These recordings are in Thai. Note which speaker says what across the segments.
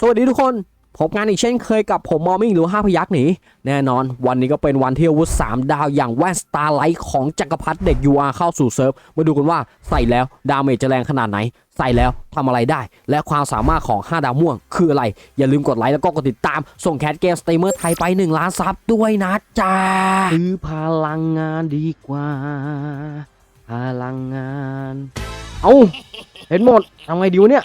Speaker 1: สวัสดีทุกคนพบงานอีกเช่นเคยกับผมมอมิงหรือห้าพยักหนีแน่นอน วันนี้ก็เป็นวันที่อาวุธ 3 ดาวอย่างแว่นสตาร์ไลท์ของจักรพรรดิเด็ก UR เข้าสู่เซิร์ฟ มาดูกันว่าใส่แล้ว ดาเมจจะแรงขนาดไหน ใส่แล้วทำอะไรได้ และความสามารถของ 5 ดาวม่วง คืออะไร อย่าลืมกดไลค์แล้วก็กดติดตาม ส่งแคสเกมสตรีมเมอร์ไทยไป 1 ล้านซับด้วยนะจ้าซื้อพลังงานดีกว่า พลังงาน เอาเห็นหมดทำไงดีวะเนี่ย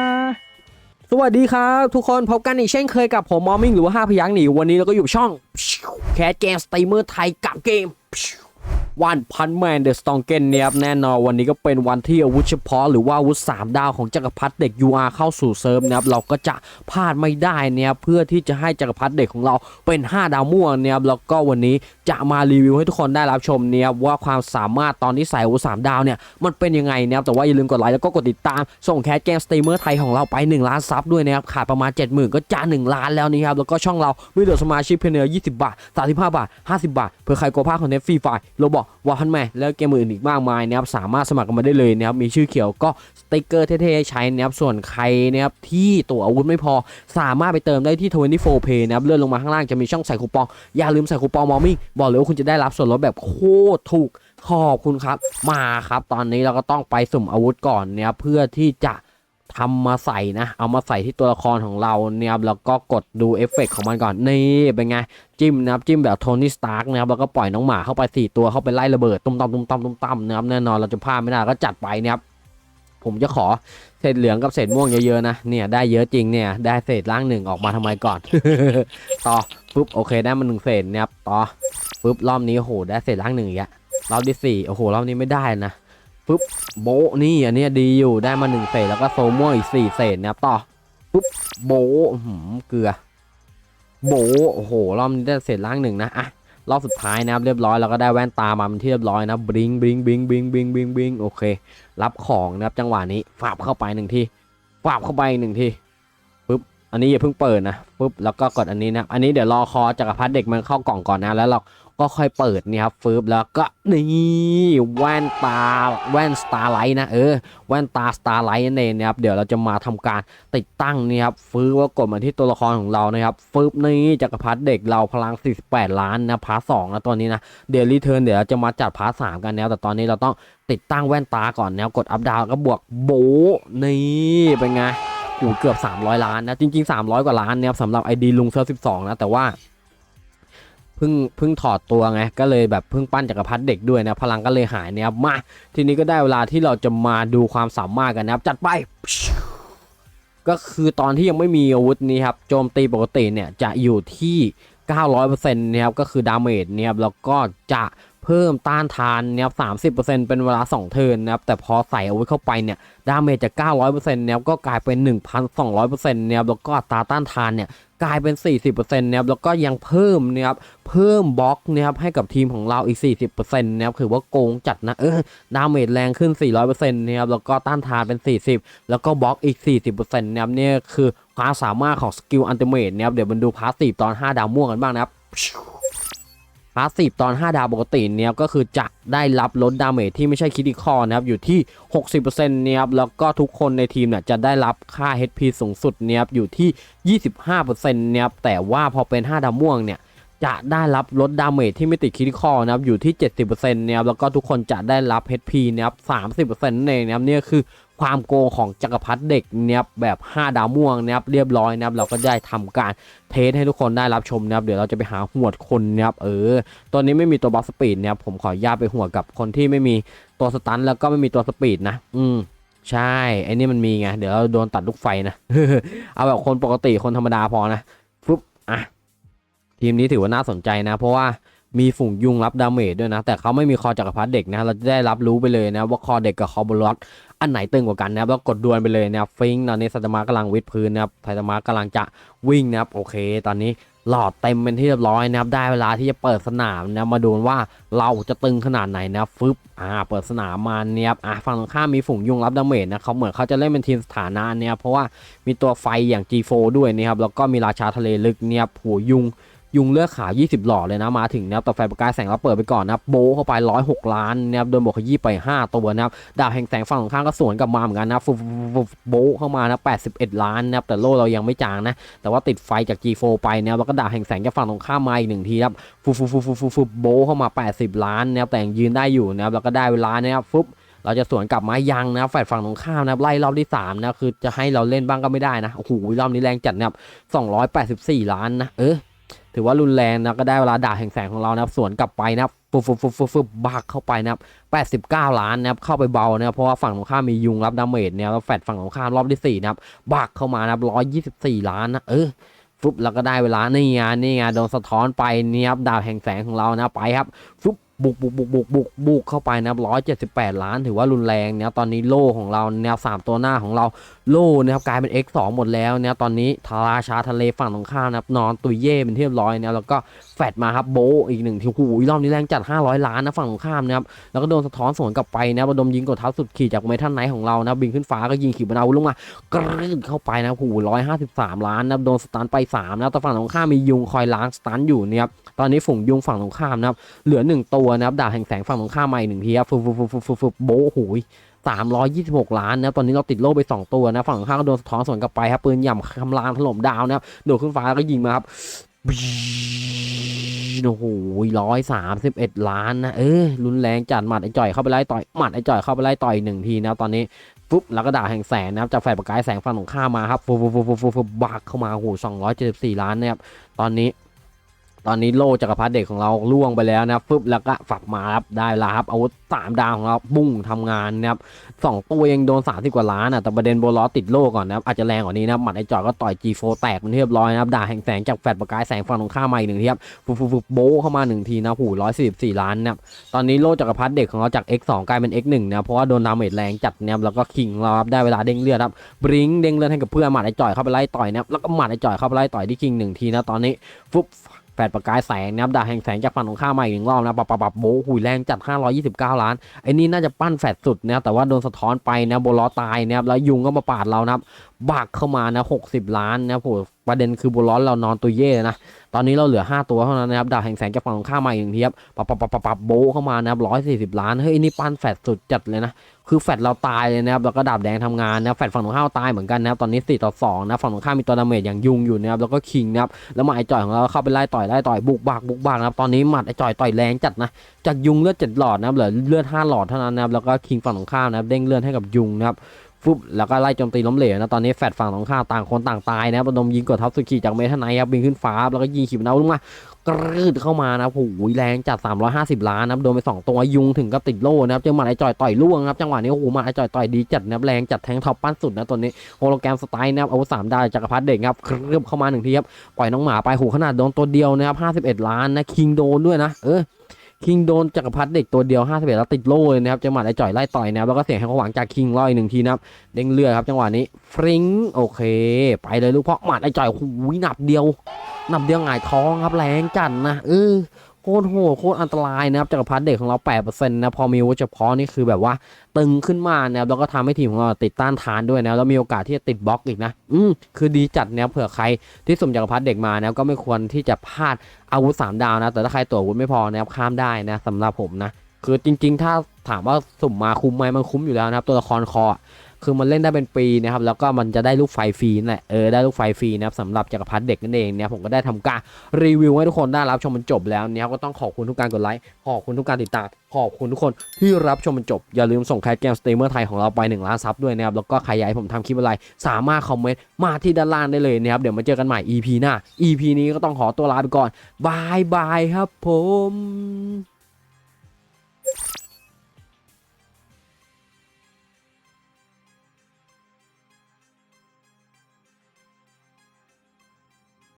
Speaker 1: สวัสดีครับ ทุกคนพบกันอีกเช่นเคยกับผมมอมมิงหรือว่าห้าพยักหนีวันนี้เราก็อยู่ช่องแคสเกมสตรีมเมอร์ไทยกับเกม วันพันแมนเดอะสตองเกนเนี่ยครับแน่นอนวันนี้ก็เป็นวันที่อาวุธเฉพาะหรือว่าอาวุธ3ดาวของจักรพรรดิเด็ก UR เข้าสู่เซิร์ฟนะครับเราก็จะพลาดไม่ได้เนี่ยเพื่อที่จะให้จักรพรรดิเด็กของเราเป็น 5 ดาวม่วงเนี่ยครับแล้วก็วันนี้จะมารีวิวให้ทุกคนได้รับชมเนี่ยครับว่าความสามารถตอนที่ใส่อาวุธ3ดาวเนี่ยมันเป็นยังไงนะครับแต่ว่าอย่าลืมกดไลค์แล้วก็กดติดตาม ส่งแคสเกมสตรีมเมอร์ไทยของเราไป 1 ล้านซับด้วยนะครับขาดประมาณ 70,000 ก็จะ1ล้านแล้วนี่ครับแล้วก็ช่องเรามีเหลือสมาชิกเพียงเดียว20 บาท 35 บาท 50 บาทเพื่อใครโกภาคคอนเทนต์ฟรีไฟล์โรบอกวอลฮันแมนแล้วเกมอื่นอีกมากมายนะครับสามารถสมัครกันมาได้เลยนะครับมีชื่อเขียวก็สติกเกอร์เท่ๆให้ใช้นะครับส่วนใครนะครับที่ตัวอาวุธไม่พอ สามารถไปเติมได้ที่ 24 Pay นะครับเลื่อนลงมาข้างล่างจะมีช่องใส่คูปอง อย่าลืมใส่คูปองมอมิ่งบอกเลยว่าคุณจะได้รับส่วนลดแบบโคตรถูกขอบคุณครับ มาครับ ตอนนี้เราก็ต้องไปสุ่มอาวุธก่อนเนี่ยเพื่อที่จะ ทำมาใส่นะ เอามาใส่ที่ตัวละครของเราเนี่ยครับแล้วก็กดดูเอฟเฟกต์ของมันก่อนนี่เป็นไงจิ้มนะครับจิ้มแบบโทนี่สตาร์กนะครับแล้วก็ปล่อยน้องหมาเข้าไป 4 ตัวเข้าไปไล่ระเบิดตุ้มตามตุ้มตามตุ้มตามนะครับแน่นอนเราจะพลาดไม่ได้ก็จัดไปนะครับผมจะขอเศษเหลืองกับเศษม่วงเยอะๆนะเนี่ยได้เยอะจริงเนี่ยได้เศษล่างหนึ่งออกมาทำไมก่อน ต่อปุ๊บโอเคได้มาหนึ่งเศษนะครับต่อปุ๊บรอบนี้โอ้โหได้เศษล่างหนึ่งอีกแล้วรอบที่สี่โอ้โหรอบนี้ไม่ได้นะ ปุ๊บโบนี่อันนี้ดีอยู่ได้มาหนึ่งเศษแล้วก็โซม่วงอีกสี่เศษนะครับต่อปุ๊บโบหืมเกลือ โบโอ้โหรอบนี้ได้เศษล่างหนึ่งนะอะรอบสุดท้ายนะครับเรียบร้อยแล้วก็ได้แว่นตามาเป็นที่เรียบร้อยนะบลิงบลิงบลิงบลิงบลิงบลิงบลิงโอเค รับของนะครับจังหวะนี้ฝาบเข้าไปหนึ่งทีฝาบเข้าไปหนึ่งที อันนี้อย่าเพิ่งเปิดนะปุ๊บแล้วก็กดอันนี้นะอันนี้เดี๋ยวรอคอจักรพรรดิเด็กมันเข้ากล่องก่อนนะแล้วเราก็ค่อยเปิดนี่ครับฟืบแล้วก็นี่แว่นตาแว่นสตาร์ไลท์นะเออแว่นตาสตาร์ไลท์นั่นเองนะครับเดี๋ยวเราจะมาทำการติดตั้งนี่ครับฟื้ว่ากดมาที่ตัวละครของเรานะครับฟืบนี่จักรพรรดิเด็กเราพลัง 48 ล้านนะพาร์ทสองนะตัวนี้นะเดี๋ยวรีเทิร์นเดี๋ยวเราจะมาจัดพาร์ทสามกันแล้วแต่ตอนนี้เราต้องติดตั้งแว่นตาก่อนแล้วกดอัพดาวก็บวกโบนี่เป็นไง โอ้เกือบ 300 ล้านนะ จริง ๆ 300 กว่าล้านนะครับสำหรับ ID ลุงเซอร์12 นะ แต่ว่าเพิ่งเพิ่งถอดตัวไง ก็เลยแบบเพิ่งปั้นจักรพรรดิเด็กด้วยนะ พลังก็เลยหายนะครับมา ทีนี้ก็ได้เวลาที่เราจะมาดูความสามารถกันนะครับ จัดไป ก็คือตอนที่ยังไม่มีอาวุธนี้ครับโจมตีปกติเนี่ยจะอยู่ที่ 900%นะครับก็คือดาเมจเนี่ยครับแล้วก็จะ เพิ่มต้านทานเนี่ยครับ30%เป็นเวลา2เทิร์นนะครับแต่พอใส่อาวุธเข้าไปเนี่ยดาเมจจาก900%เปอร์เซ็นต์เนี่ยก็กลายเป็น1,200%เนี่ยครับแล้วก็ตาต้านทานเนี่ยกลายเป็น 40%นะครับ แล้วก็ยังเพิ่มนะครับ เพิ่มบล็อกนะครับให้กับทีมของเราอีก 40%นะครับ คือว่าโกงจัดนะ เออ ดาเมจแรงขึ้น 400%นะครับ แล้วก็ต้านทานเป็น 40 แล้วก็บล็อกอีก 40%นะครับ เนี่ยคือความสามารถของสกิลอันติเมทนะครับ เดี๋ยวมันดูพาสซีฟตอน 5 ดาวม่วงกันบ้างนะครับ พาสซีฟตอน 5 ดาวปกติเนี่ยก็คือจะได้รับลดดาเมจที่ไม่ใช่คิด i คอนะครับอยู่ที่ 60%เนี่ยครับแล้วก็ทุกคนในทีมเนี่ยจะได้รับค่า HP สูงสุดเนี่ยครับอยู่ที่ 25%เนี่ยครับแต่ว่าพอเป็น 5 ดาวม่วงเนี่ย จะได้รับลดดาเมจที่ไม่ติดคิด i คอนะครับอยู่ที่ 70%เนี่ยครับแล้วก็ทุกคนจะได้รับ HP นะครับ 30%นั่นเองนะครับเนี่ยคือความโกงของจักรพรรดิเด็กเนี่ยแบบ 5 ดาวม่วงเนะครับเรียบร้อยนะครับเราก็ได้ทำการเทสให้ทุกคนได้รับชมนะครับเดี๋ยวเราจะไปหาหวดคนนะครับเออตอนนี้ไม่มีตัวบัฟสปีดนะครับผมขออนุญาตไปหัวกับคนที่ไม่มีตัวสตันแล้วก็ไม่มีตัวสปีดนะ อืมใช่ไอ้นี่มันมีไงเดี๋ยวเราโดนตัดลูกไฟนะเอาแบบคนปกติคนธรรมดาพอนะฟึบอะ ทีมนี้ถือว่าน่าสนใจนะ เพราะว่ามีฝูงยุงรับดาเมจด้วยนะ แต่เขาไม่มีคอจักรพรรดิเด็กนะ เราจะได้รับรู้ไปเลยนะ ว่าคอเด็กกับคอบอลล็อตอันไหนตึงกว่ากันนะครับแล้วกดดวลไปเลยนะครับฟิงตอนนี้สัตมากำลังวิดพื้นนะครับไทตมากำลังจะวิ่งนะครับโอเค ตอนนี้หลอดเต็มเป็นที่เรียบร้อยนะครับได้เวลาที่จะเปิดสนามนะมาดูว่าเราจะตึงขนาดไหนนะฟึบอ่าเปิดสนามมาเนี่ยอ่าฝั่งตรงข้ามมีฝูงยุงรับดาเมจนะเขาเหมือนเขาจะเล่นเป็นทีมสถานะเนี่ยเพราะว่ามีตัวไฟอย่าง G4 ด้วยนะครับแล้วก็มีราชาทะเลลึกเนี่ยครับหัวยุง ยุงเลือดขาว 20 หลอดเลยนะ มาถึงนะครับแต่ไฟประกายแสงเราเปิดไปก่อนนะโบเข้าไป 106 ล้านนะครับโดนบวกขยี้ไป 5 ตัวนะครับดาบแห่งแสงฝั่งข้างก็สวนกลับมาเหมือนกันนะฟุบฟุบโบเข้ามานะ 81 ล้านนะครับแต่โล่เรายังไม่จางนะ แต่ว่าติดไฟจาก G4 ไปนะครับแล้วก็ดาบแห่งแสงจากฝั่งตรงข้ามมาอีกหนึ่งทีครับฟุฟุบฟุฟุฟุบฟุบโบเข้ามา 80 ล้านนะครับแต่ยังยืนได้อยู่นะครับแล้วก็ได้เวลานะครับฟุบเราจะสวนกลับมายังนะครับฝ่ายฝั่งตรงข้ามนะครับไล่รอบที่3นะคือจะให้เราเล่นบ้างก็ไม่ได้นะโอ้โหรอบนี้แรงจัดนะครับ284 ล้านนะเออ ถือว่ารุนแรงนะก็ได้เวลาด่าแห่งแสงของเรานะครับสวนกลับไปนะครับฟุบฟุบฟุบฟุบฟุบบักเข้าไปนะครับ89 ล้านนะครับเข้าไปเบานะครับเพราะว่าฝั่งตรงข้ามมียุงรับดาเมจเนี่ยแล้วแฟดฝั่งตรงข้ามรอบที่4นะครับบักเข้ามานะครับ124 ล้านนะเออฟุบแล้วก็ได้เวลานี่ไงนี่ไงโดนสะท้อนไปเนี่ยครับดาวแห่งแสงของเรานะไปครับฟุบ บุกบุกบุกบุกบุกบุกเข้าไปนะครับ178ล้านถือว่ารุนแรงเนี่ยตอนนี้โล่ของเราแนวสามตัวหน้าของเราโล่นะครับกลายเป็น X2 หมดแล้วเนี่ยตอนนี้ทาราชาทะเลฝั่งตรงข้ามนะครับนอนตุยเย่เป็นที่เรียบร้อยเนี่ยแล้วก็ ฟดมาครับโบอีกหนึ่งทีหูรอบนี้แรงจัด 500 ล้านนะฝั่งตรงข้ามนะครับแล้วก็โดนสะท้อนสวนกลับไปนะระดมยิงกดเท้าสุดขี่จากเมทัลไนท์ของเรานะบินขึ้นฟ้าก็ยิงขีปนาวุธลงมากรีดเข้าไปนะหูร้อยห้าสิบสามล้านนะโดนสตันไป3นะแต่ฝั่งตรงข้ามมียุงคอยล้างสตันอยู่เนี่ยครับตอนนี้ฝูงยุงฝั่งตรงข้ามนะครับเหลือหนึ่งตัวนะครับดาบแห่งแสงฝั่งตรงข้ามมาอีกหนึ่งทีครับฟุบฟุบฟุบฟุบฟุบฟุบโบหูย326 ล้านนะตอนนี้เราติดโล่ไป 2 ตัวนะ ฝั่งข้างก็โดนสะท้อนสวนกลับไปครับปืนหย่ำคำรามถล่มดาวนะครับโดดขึ้นฟ้าแล้วก็ยิงมาครับ โอ้โหร้อยสามสิบเอ็ดล้านนะเออรุนแรงจัดหมัดไอ้จ่อยเข้าไปไล่ต่อยหมัดไอ้จ่อยเข้าไปไล่ต่อยหนึ่งทีนะตอนนี้ปุ๊บแล้วก็ด่าแห่งแสงนะครับจากแฟลประกายแสงฝั่งตรงข้ามาครับฟุบฟุบฟุบฟุบฟุบฟุบบักเข้ามาโอ้โหสองร้อยเจ็ดสิบสี่ล้านนะครับตอนนี้ ตอนนี้โลจักรพรรดิเด็กของเราล่วงไปแล้วนะครับฟึบแล้วก็ฝักมาครับได้ลาครับอาวุธสามดาวของเราบุ้งทำงานนะครับสองตัวยังโดนสามสิบกว่าล้านอะแต่ประเด็นโบลอติดโลก่อนนะครับอาจจะแรงกว่านี้นะหมัดไอจอยก็ต่อย G4 แตกมันเรียบร้อยนะครับด่าแห่งแสงจากแฟลชประกายแสงฝั่งตรงข้ามมาอีกหนึ่งทีครับฟุบฟุบโบเข้ามาหนึ่งทีนะหูร้อยสี่สิบสี่ล้านนะครับตอนนี้โลจักรพรรดิเด็กของเราจาก X2 กลายเป็น X1 นะเพราะว่าโดนดาเมจแรงจัดนะครับแล้วก็คิงเราครับได้เวลาเด้งเลือดครับบริงเด้งเลือดให้กับเพื่อนหมัดไอจอยเข้าไปไล่ต่อยนะครับแล้วก็หมัดไอจอยเข้าไปไล่ต่อยที่คิงหนึ่งทีนะตอนนี้ฟุบ แฟดประกายแสงนะครับดาบแห่งแสงจากฝั่งตรงข้ามมาอีกหนึ่งรอบนะปับปับปับโบหุยแรงจัด 529 ล้านไอ้นี่น่าจะปั้นแฟดสุดนะครับแต่ว่าโดนสะท้อนไปนะโบล้อตายนะครับแล้วยุงก็มาปาดเรานะครับบักเข้ามานะ 60 ล้านนะโห ประเด็นคือโบล้อเรานอนตัวเย่เลยนะ ตอนนี้เราเหลือ 5 ตัวเท่านั้นนะครับ ดาบแห่งแสงจากฝั่งตรงข้ามมาอีกหนึ่งทีครับปับปับปับปับปับโบเข้ามานะครับ140ล้าน เฮ้ยนี่ปั้นแฟดสุดจัดเลยนะ คือแฟดเราตายเลยนะครับแล้วก็ดาบแดงทำงานนะแฟดฝั่งตรงข้าตายเหมือนกันนะครับ ตอนนี้4ต่อ2นะ ฝั่งตรงข้ามีตัวดาเมจอย่างยุงอยู่นะครับ แล้วก็คิงนะครับ แล้วมาไอจ่อยของเราเข้าไปไล่ต่อยไล่ต่อยบุกบักบุกบักนะครับ ตอนนี้หมัดไอจ่อยต่อยแรงจัดนะ จากยุงเลือดเจ็ดหลอดนะครับ เหลือเลือดห้าหลอดเท่านั้นนะครับ แล้วก็คิงฝั่งตรงข้านะครับ เด้งเลือดให้กับยุงนะครับ ฟุบแล้วก็ไล่โจมตีล้มเหลวนะตอนนี้แฟดฝั่งตรงข้ามต่างคนต่างตายนะครับระดมยิงกดทับสุขีจากเมทไนท์ครับบินขึ้นฟ้าแล้วก็ยิงขีปนาวุธลงมากรืดเข้ามานะโอ้โหแรงจัด 350 ล้านนะโดนไป 2 ตัวยุงถึงกับติดโล่นะครับเจอหมัดไอจ่อยต่อยล่วงครับจังหวะนี้โอ้โหหมัดไอจ่อยต่อยดีจัดนะแรงจัดแทงท็อปปั้นสุดนะตัวนี้โฮโลแกรมสไตล์นะครับอาวุธสามดาวจักรพรรดิเด็กครับครืบเข้ามาหนึ่งทีครับปล่อยน้องหมาไปหูขนาดโดนตัวเดียวนะครับ51 ล้านนะคิงโดนด้วยนะเออ คิงโดนจักรพรรดิเด็กตัวเดียว51แล้วติดโล่เลยนะครับเจอหมัดไอ้จ่อยไล่ต่อยนะครับแล้วก็เสียงให้เขาหวังจากคิงร้อยหนึ่งทีนะครับเด้งเลือดครับจังหวะนี้ฟริงโอเค ไปเลยลูกเพราะหมัดไอ้จ่อยหูยหนับเดียวหนับเดียวหงายท้องครับแรงจัดนะเออ โคตรโหดโคตรอันตรายนะครับจักรพรรดิเด็กของเรา 8%นะพอมีอาวุธเฉพาะนี่คือแบบว่าตึงขึ้นมานะครับแล้วก็ทำให้ทีมของเราติดต้านทานด้วยนะแล้วมีโอกาสที่จะติดบล็อกอีกนะอืมคือดีจัดนี่ยเผื่อใครที่สมจักรพรรดิเด็กมานะก็ไม่ควรที่จะพลาดอาวุธสามดาวนะ แต่ถ้าใครตัวอาวุธไม่พอนะครับข้ามได้นะสำหรับผมนะคือจริง ๆ ถ้าถามว่าสุ่มมาคุ้มไหมมันคุ้มอยู่แล้วนะครับตัวละครคอ คือมันเล่นได้เป็นปีนะครับแล้วก็มันจะได้ลูกไฟฟรีนั่นแหละเออได้ลูกไฟฟรีนะครับสำหรับจักรพรรดิเด็กนั่นเองเนี่ยผมก็ได้ทำการรีวิวให้ทุกคนได้รับชมมันจบแล้วเนี่ยก็ต้องขอบคุณทุกการกดไลค์ขอบคุณทุกการติดตามขอบคุณทุกคนที่รับชมมันจบ อย่าลืมส่งแคสเกมสตรีมเมอร์ไทยของเราไป1ล้านซับด้วยนะครับแล้วก็ใครอยากให้ผมทำคลิปอะไร สามารถคอมเมนต์มาที่ด้านล่างได้เลยนะครับเดี๋ยวมาเจอกันใหม่ EP หน้า EP นี้ก็ต้องขอตัวลาไปก่อนบายบายครับผม